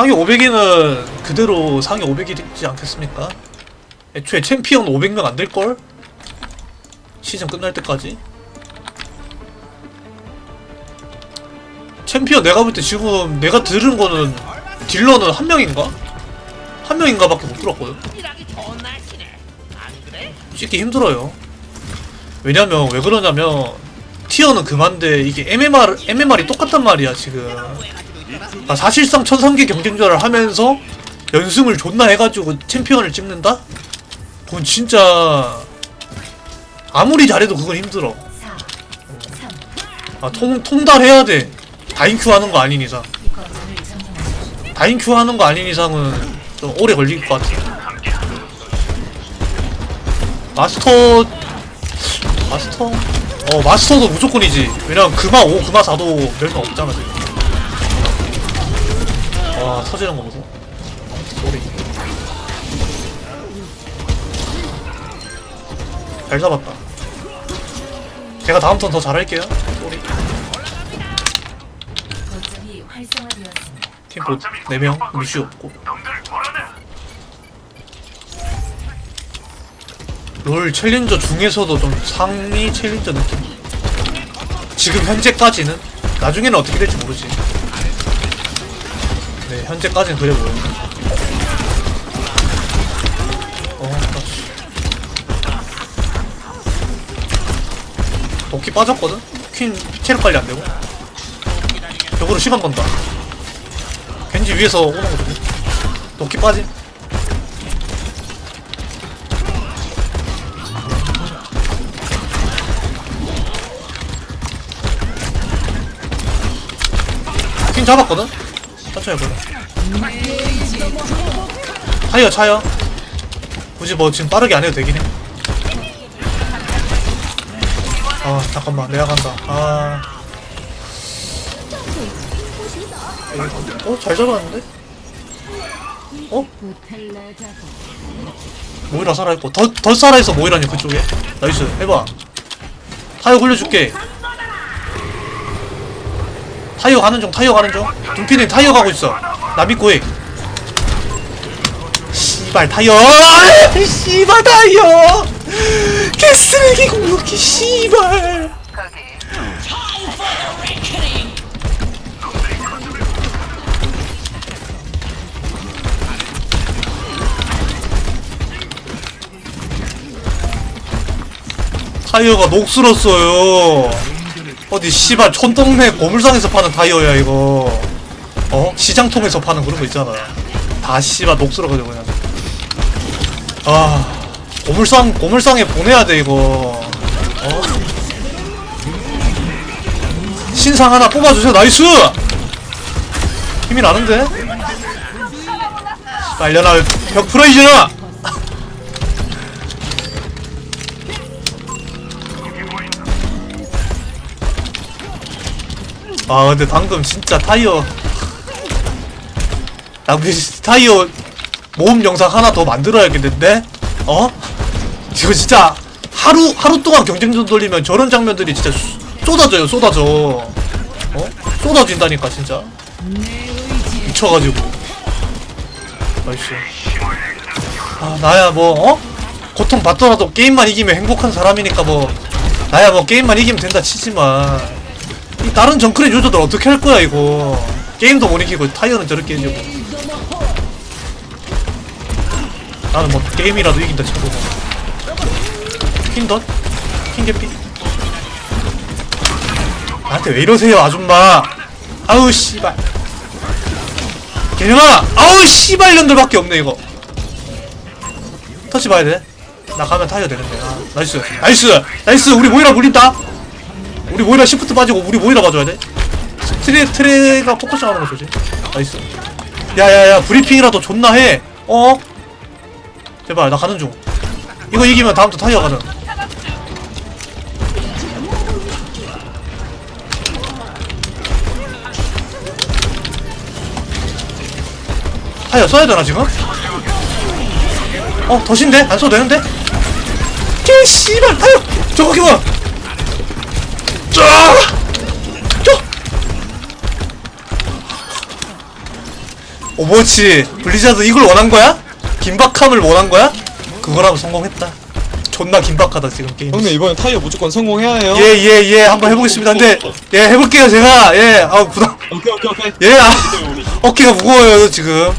상위 500위는 그대로 상위 500위지 않겠습니까? 애초에 챔피언 500명 안 될걸? 시즌 끝날 때까지 챔피언 내가 볼 때 지금 내가 들은 거는 딜러는 한 명인가? 한 명인가 밖에 못 들었거든? 찍기 힘들어요 왜냐면 왜 그러냐면 티어는 그만데 이게 MMR, MMR이 똑같단 말이야 지금 아, 사실상 천상계 경쟁자를 하면서 연승을 존나 해가지고 챔피언을 찍는다? 그건 진짜 아무리 잘해도 그건 힘들어. 4, 3, 아 통, 통달해야 돼. 다인큐 하는 거 아닌 이상. 다인큐 하는 거 아닌 이상은 좀 오래 걸릴 것 같아. 마스터 마스터? 어 마스터도 무조건이지. 왜냐면 금화 5 금화 4도 별명 없잖아 지금 와 터지는 거 보소. 소리. 잘 잡았다. 제가 다음 턴 더 잘할게요. 소리. 거점이 활성화되었습니다. 팀포 4명 루시 없고. 롤 챌린저 중에서도 좀 상위 챌린저 느낌. 지금 현재까지는 나중에는 어떻게 될지 모르지 네 현재까지는 그래 보여요 어 그렇지 도끼 빠졌거든? 퀸 체력 관리 안 되고. 벽으로 시간 번다. 겐지 위에서 오는 거거든. 도끼 빠짐. 퀸 잡았거든? 천천히 해볼래 차요 차요 굳이 뭐 지금 빠르게 안 해도 되긴 해 아, 잠깐만, 내가 간다. 아. 어, 잘 잡았는데? 어? 모이라 살아있고. 더, 더 살아있어, 모이라니, 그쪽에. 나이스, 해봐. 타이어 굴려줄게. 타이어 가는 중, 타이어 가는 중. 눈피는 타이어 가고 있어. 나 믿고 해. 씨발, 타이어! 아, 씨발, 타이어! 개쓰레기 공격기, 씨발! 타이어가 녹슬었어요. 어디 씨발 촌동네 고물상에서 파는 타이어야 이거. 어? 시장통에서 파는 그런 거 있잖아. 다 씨발 녹슬어가지고 그냥. 아 고물상 고물상에 보내야 돼 이거. 어? 신상 하나 뽑아주세요. 나이스. 힘이 나는데? 빨려나 벽 풀어이잖아. 아 근데 방금 진짜 타이어 나 타이어 모험 영상 하나 더 만들어야겠는데? 어? 이거 진짜 하루 하루 동안 경쟁전 돌리면 저런 장면들이 진짜 쏟- 쏟아져요 쏟아져 어? 쏟아진다니까 진짜 미쳐가지고 나이스 아 나야 뭐 어? 고통 받더라도 게임만 이기면 행복한 사람이니까 뭐 나야 뭐 게임만 이기면 된다 치지만 이 다른 정크레 유저들 어떻게 할 거야 이거? 게임도 못 이기고 타이어는 저렇게 해주고 나는 뭐 게임이라도 이긴다 쳐도. 퀸덧? 퀸개피? 나한테 왜 이러세요 아줌마? 아우 씨발. 개념아! 아우 씨발 년들밖에 없네 이거. 터치 봐야 돼 나 가면 타이어 되는데. 아, 나이스. 나이스! 나이스! 우리 모이라 물린다 우리 모이라 시프트 빠지고 우리 모이라 봐줘야 돼. 트레 트레가 포커싱 하는 거 조심. 나이스. 야야야 브리핑이라도 존나 해. 어? 제발 나 가는 중. 이거 이기면 다음부터 타이어 가는. 타이어 써야 되나 지금? 어 덫인데 안 써도 되는데? 개 씨발 타이어 저거 기봐. 쫙! 쫙! 오버워치 블리자드 이걸 원한 거야? 긴박함을 원한 거야? 그거라면 성공했다 존나 긴박하다 지금 게임 형님 이번엔 타이어 무조건 성공해야 해요. 예 예예 한번 해보겠습니다 근데 예 해볼게요 제가 예아 부담 오케이 오케이 오케이. 예 아 어깨가 무거워요 지금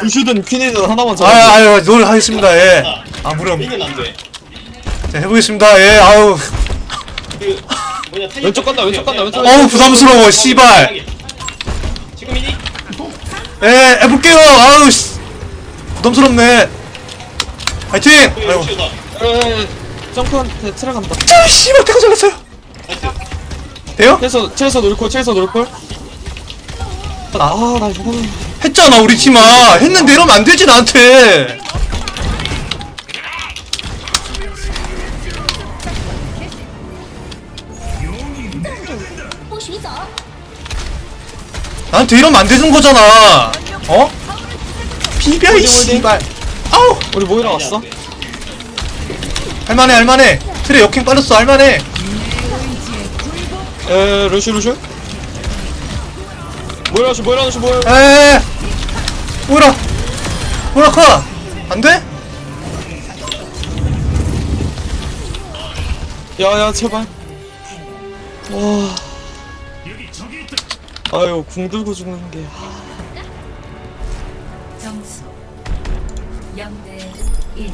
루슈든 퀸이든 하나만 잡아. 아유 아유 노력 하겠습니다 예 아 무렴 이건 안 돼. 자 해보겠습니다 예 아우 그 뭐냐 타이어 왼쪽 간다, 왼쪽 간다, 왼쪽 어우 부담스러워 씨발. 지금이니? 예 해볼게요. 아우 씨. 부담스럽네. 화이팅! 아이고. 다. 에 점프한테 트랙한다. 자 씨발 태가 잘랐어요. 돼요? 체에서 체에서 놀콜 체에서 놀콜. 아나 이거는 했잖아 우리 팀아. 했는데 이러면 안 되지 나한테 나한테 이러면 안 되는 거잖아 어? 비벼 이 어디, 어디? 씨발 아우 우리 모이라 왔어? 할만해 할만해 트레 역행 빠졌어 할만해 에 루슈 루슈. 모이라 루슈 모이라 루슈 모이라. 에에에 뭐라 뭐라 커 안 돼? 야야 제발. 와. 아유 궁 들고 죽는 게. 점수 0대 1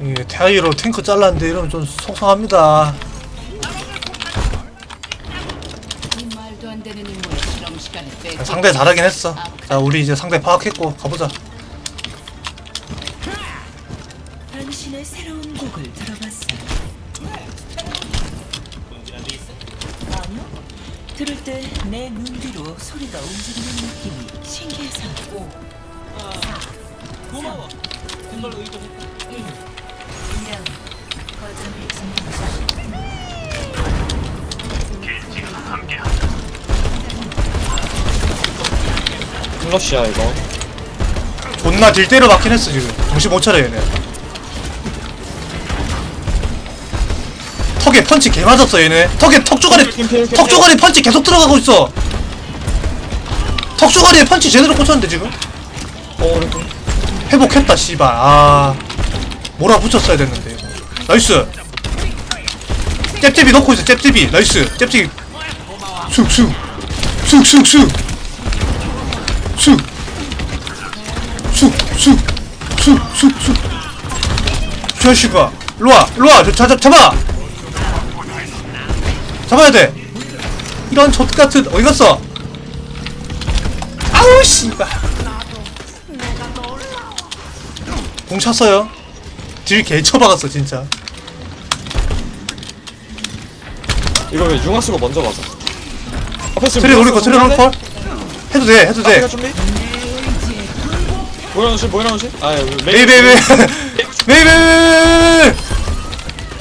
이게 태아이로 탱크 잘랐는데 이러면 좀 속상합니다 이 말도 안 되는 인물의 실험 시간을 빼. 상대 잘하긴 했어 자 우리 이제 상대 파악했고 가보자 그걸로 의존했다. 1 2라운드 거점을 점령하십시오 플러시야 이거. 존나 딜 때려 맞긴 했어 지금 정신 못 차려 얘네 턱에 펀치 개 맞았어 얘네 턱에 턱주가리 턱주가리 펀치 계속 들어가고 있어 턱주가리에 펀치 제대로 꽂혔는데 지금 어 그래. 회복했다 씨발. 아. 몰아붙였어야 됐는데. 나이스. 잽잽이 넣고 있어 잽잽이. 나이스. 잽잽이. 쑥쑥. 쑥쑥쑥. 쑥쑥쑥쑥쑥쑥쑥 자식아 일로와 일로와. 저 잡아 잡아. 잡아야 돼. 이런 젖같은 어디 갔어? 아우 씨발 공 찼어요? 딜 개쳐박았어 진짜. 이거 왜 융화수가 먼저 맞아? 앞에 지금 트레 노릴 거 트레 노릴 거 해도 돼 해도 돼. 준비? 모이라 루슈 모이라 루슈. 아 메이 메이 메이 메이. 메이 메이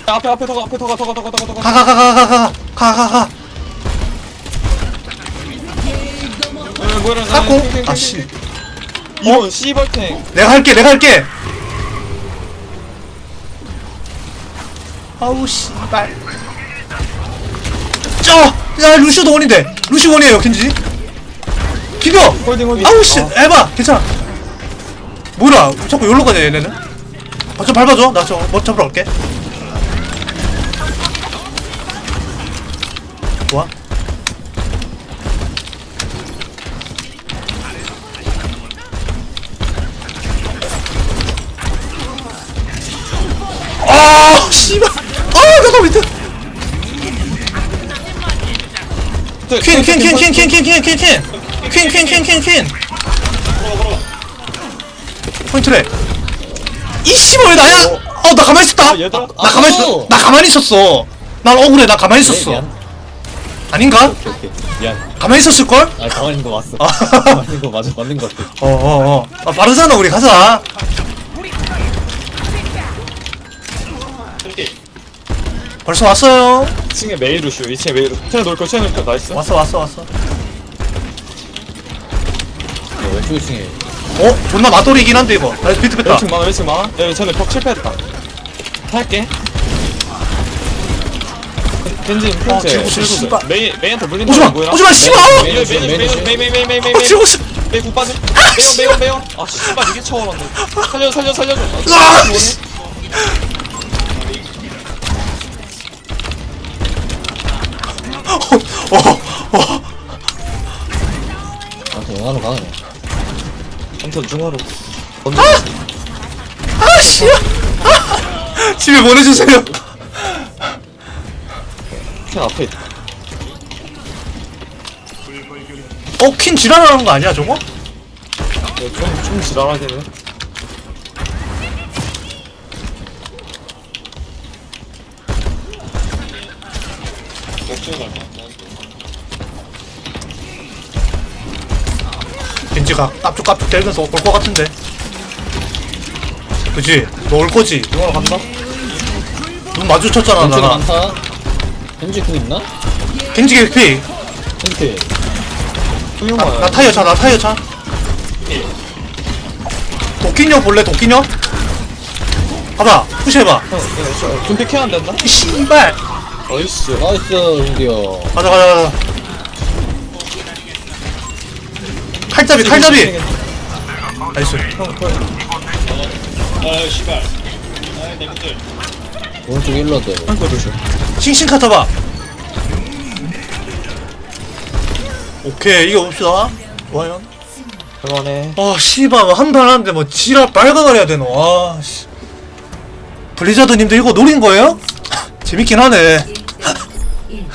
앞에 앞에 더가 앞에 더가 더가 더가 더가 더가. 가가가가가가가가가. 네, 모이라 깎고 아씨. 이번 씨벌탱. 내가 할게 내가 할게 아우 씨발. 쩌야 루시오도 원인데. 루시 원이에요 켄지. 비벼. 홀딩 홀딩. 아우 씨. 어. 에바 괜찮아. 뭐라? 자꾸 여기로 가냐 얘네는? 아, 좀 밟아줘. 나저 머리 잡으러 갈게. 좋아. 아 씨발 아 잠깐 밑에 네, 퀸퀸퀸퀸퀸퀸퀸퀸퀸퀸퀸 퀸퀸. 포인트래 이 씨발 왜 나야? 어나 가만히 있었다. 아, 얘들아. 나 가만히 있어 나 가만히 있었어. 난 억울해 나 가만히 있었어. 아닌가? 오케이 미안. 가만히 있었을걸? 아 가만히 있는 거 맞어. 아. 가만히 있는 거 맞아 맞는 거 같아. 어어어. 아 빠르잖아 우리 가자 벌써 왔어요. 층에 메이루슈 2층에 메이루 층에 놀거 층에 놀거 나이스 왔어 왔어 왔어. 왼쪽 층에. 어? 존나 맞돌이긴 한데 이거. 나이스 비트 뺐다. 1층 많아 1층 많아 야 쟤네 벽 실패했다 탈게 켄지 아, 켄지 씨발. 메인 메인한테 물린다 오지마! 오지마 씨발! 메인 메인 메인 메인 메인 메인 메인 어, 메인 지우고 싶. 메인 못 빠져 메인 메인 메인 아 씨발 이게 처음 왔네 살려 살려 살려 아, 씨. 어 어. 아무튼 영화로 가네 아무튼 중화로 던져 아씨 집에 보내주세요. 캔 앞에 있다. 어 퀸 지랄하는 거 아니야 저거? 좀좀 지랄하긴 해. 목줄 갈까? 겐지가 깝죽깝죽 대면서 올 것 같은데. 그지? 너 올 거지? 중화로 간다? 눈 마주쳤잖아 겐지가 나랑 많다. 겐지 궁 있나? 겐지 개피. 겐지. 훌륭한 나 타이어 차나 타이어 차. 도끼녀 볼래 도끼녀? 봐봐 푸시해봐. 준비 캐안 된다? 이 씨발. 어이씨 나이스 은디어 가자 가자 가자 칼잡이 칼잡이. 나이스. 아 씨발. 아내 것들. 오른쪽 일러드 한거 조심. 싱싱 카타봐. 오케이 이거 봅시다. 좋아요. 그만해 아 씨발 한판 하는데 뭐 지랄 빨강을 해야 되노? 아 씨. 블리자드님들 이거 노린 거예요? 재밌긴 하네. 1대1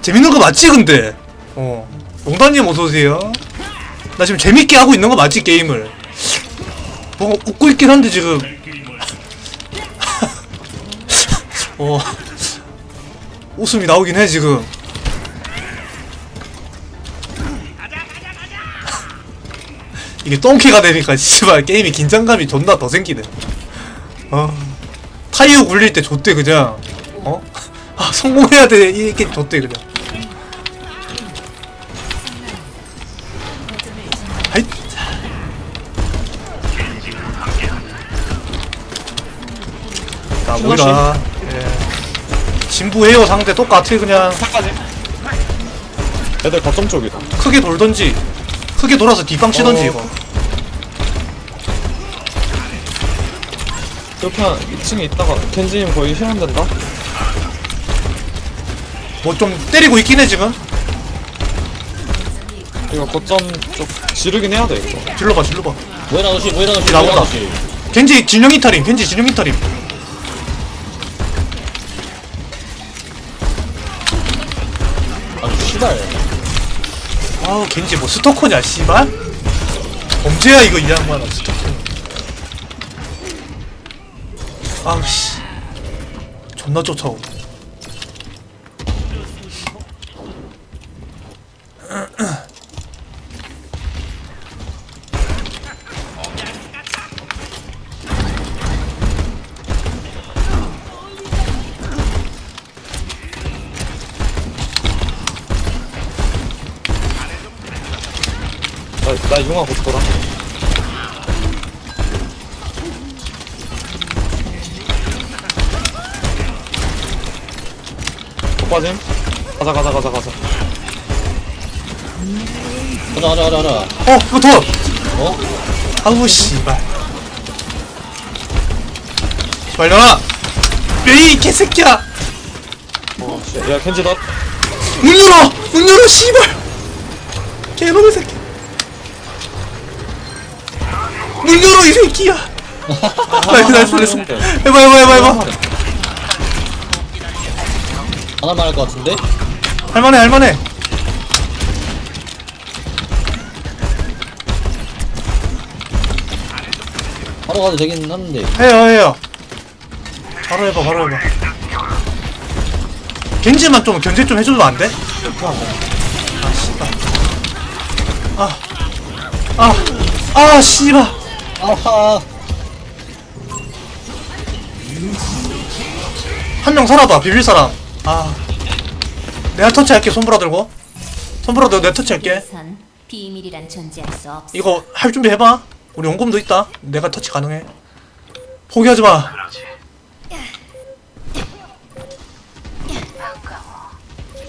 재밌는 거 맞지 근데? 어 농단님 어서오세요. 나 지금 재밌게 하고 있는 거 맞지 게임을? 뭐 웃고 있긴 한데 지금. 어 웃음이 나오긴 해 지금. 이게 똥키가 되니까 씨발 게임이 긴장감이 존나 더 생기네. 어. 타이어 굴릴 때 좆대 그냥. 어? 아 성공해야 돼. 이게 좆대 그냥 자 모이라 예. 진부해요 상대. 똑같아 그냥. 애들 거점 쪽이다. 크게 돌던지 크게 돌아서 뒷방 치던지 어. 이거. 이렇게 한 2층에 있다가 겐지님 거의 실현된다? 뭐 좀 때리고 있긴 해 지금. 이거 거점 쪽 지르긴 해야 돼 이거. 질러봐 질러봐. 모이라 노시 모이라 노시 나온다. 겐지 진영 이탈임 겐지 진영 이탈임 씨발 아우 겐지 뭐 스토커냐 씨발? 범죄야 이거 이 양반아 스토커. 아우 씨. 존나 쫓아오 나 용화 못 돌아. 못 빠짐. 가자 가자 가자 가자. 가자 가자 가자 가자 어, 이거 돈! 어? 아우, 씨발. 말려라! 메이, 개새끼야! 어, 야 켄지 너. 문 열어! 문 열어, 씨발! 개놈의 새끼. 문 열어 이 새끼야. 나이스 나이스 나이스. 해봐 해봐 해봐 해봐. 하나만 할 것 같은데? 할만해 할만해. 바로 가도 되긴 하는데. 해요 해요. 바로 해봐 바로 해봐. 겐지만 좀 견제 좀 해줘도 안 돼? 아 씨발. 아아 아 씨발 아하 한 명 살아봐 비빌 사람. 아. 내가 터치할게 손보라 들고. 손보라 들고 내가 터치할게. 선 비밀이란 존재할 수 없어. 이거 할 준비 해봐. 우리 원금도 있다. 내가 터치 가능해. 포기하지 마.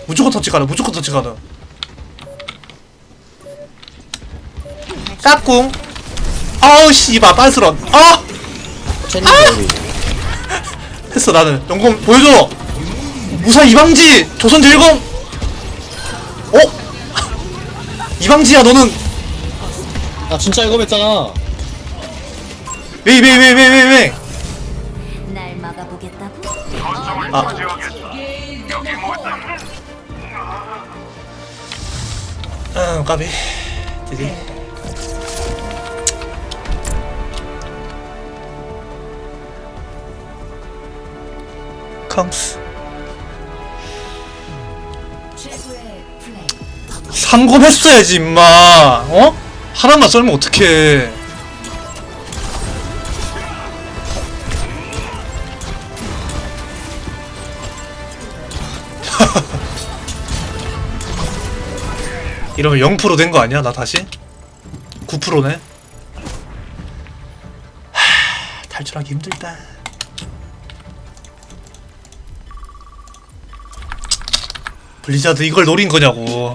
무조건 터치 가능 무조건 터치 가능. 까꿍 아우 씨발 빤스런 아 첸님 여기. 했어 나는 영공 보여줘 무사 이방지 조선 제일공 어? 이방지야 너는 나 진짜 이거 했잖아. 왜 왜 왜 왜 왜왜 날 막아보겠다고? 아. 응 까비 디디 플레이. 상검했어야지 임마 어? 하나만 썰면 어떡해 이러면 0%된 거 아니야 나 다시? 9%네 하, 탈출하기 힘들다 블리자드 이걸 노린 거냐고